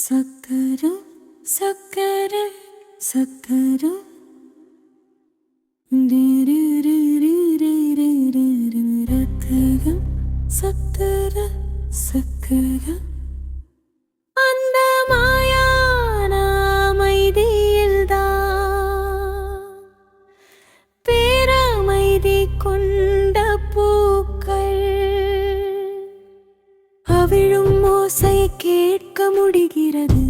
സക്കരു സക്കര സക്കരു. ഡേരേ ஓசை கேட்க முடிகிறது.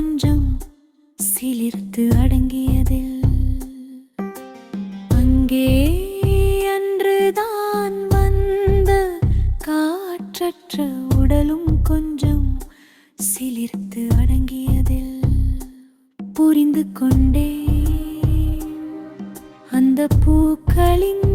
கொஞ்சம் சிலிர்த்து அடங்கியதில். அங்கே அன்றுதான் வந்த காற்றற்ற உடலும் கொஞ்சம் சிலிர்த்து அடங்கியதில். புரிந்து கொண்டே அந்த பூக்களின்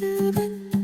Thank you.